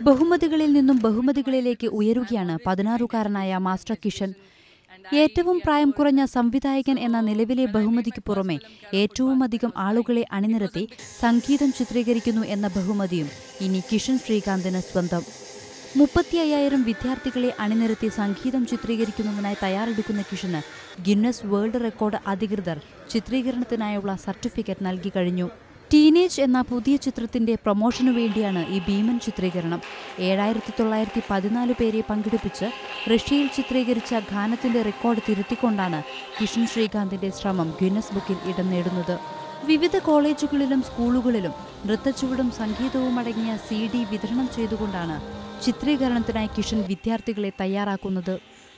ബഹുമതികളിൽ നിന്നും ബഹുമതികളിലേക്ക് ഉയരുകയാണ് പതിനാറുകാരനായ മാസ്റ്റർ കിഷൻ. ഏറ്റവും പ്രായം കുറഞ്ഞ സംവിധായകൻ എന്ന നിലവിലെ ബഹുമതിക്ക് പുറമെ ഏറ്റവും അധികം ആളുകളെ അണിനിരത്തി സംഗീതം ചിത്രീകരിക്കുന്നു എന്ന ബഹുമതിയും ഇനി കിഷൻ ശ്രീകാന്തിന് സ്വന്തം. മുപ്പത്തി അയ്യായിരം വിദ്യാർത്ഥികളെ അണിനിരത്തി സംഗീതം ചിത്രീകരിക്കുന്നതിനായി തയ്യാറെടുക്കുന്ന കിഷന് ഗിന്നസ് വേൾഡ് റെക്കോർഡ് അധികൃതർ ചിത്രീകരണത്തിനായുള്ള സർട്ടിഫിക്കറ്റ് നൽകി കഴിഞ്ഞു. ടീനേജ് എന്ന പുതിയ ചിത്രത്തിന്റെ പ്രൊമോഷനു വേണ്ടിയാണ് ഈ ഭീമൻ ചിത്രീകരണം. ഏഴായിരത്തി തൊള്ളായിരത്തി പതിനാല് പേരെ പങ്കെടുപ്പിച്ച് റഷ്യയിൽ ചിത്രീകരിച്ച ഗാനത്തിന്റെ റെക്കോർഡ് തിരുത്തിക്കൊണ്ടാണ് കിഷൻ ശ്രീകാന്തിന്റെ ശ്രമം ഗിന്നസ് ബുക്കിൽ ഇടം നേടുന്നത്. വിവിധ കോളേജുകളിലും സ്കൂളുകളിലും നൃത്തച്ചുവടും സംഗീതവും അടങ്ങിയ സി ഡി വിതരണം ചെയ്തുകൊണ്ടാണ് ചിത്രീകരണത്തിനായി കിഷൻ വിദ്യാർത്ഥികളെ തയ്യാറാക്കുന്നത്.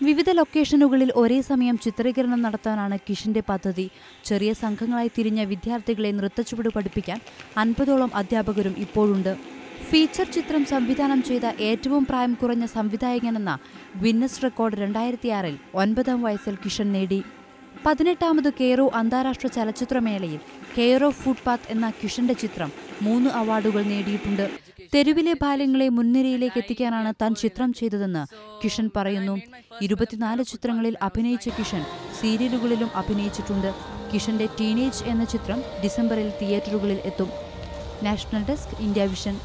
വിവിധ ലൊക്കേഷനുകളിൽ ഒരേ സമയം ചിത്രീകരണം നടത്താനാണ് കിഷിന്റെ പദ്ധതി. ചെറിയ സംഘങ്ങളായി തിരിഞ്ഞ വിദ്യാർത്ഥികളെ നൃത്തച്ചുവട് പഠിപ്പിക്കാൻ അൻപതോളം അധ്യാപകരും ഇപ്പോഴുണ്ട്. ഫീച്ചർ ചിത്രം സംവിധാനം ചെയ്ത ഏറ്റവും പ്രായം കുറഞ്ഞ സംവിധായകനെന്ന ഗിന്നസ് റെക്കോർഡ് രണ്ടായിരത്തിയാറിൽ ഒൻപതാം വയസ്സിൽ കിഷൻ നേടി. പതിനെട്ടാമത് കെയറോ അന്താരാഷ്ട്ര ചലച്ചിത്രമേളയിൽ കെയ്റോ ഫുട്പാത്ത് എന്ന കിഷന്റെ ചിത്രം മൂന്ന് അവാർഡുകൾ നേടിയിട്ടുണ്ട്. തെരുവിലെ ബാലങ്ങളെ മുൻനിരയിലേക്ക് എത്തിക്കാനാണ് താൻ ചിത്രം ചെയ്തതെന്ന് കിഷൻ പറയുന്നു. ഇരുപത്തിനാല് ചിത്രങ്ങളിൽ അഭിനയിച്ച കിഷൻ സീരിയലുകളിലും അഭിനയിച്ചിട്ടുണ്ട്. കിഷന്റെ ടീനേജ് എന്ന ചിത്രം ഡിസംബറിൽ തിയേറ്ററുകളിൽ എത്തും. National desk India vision.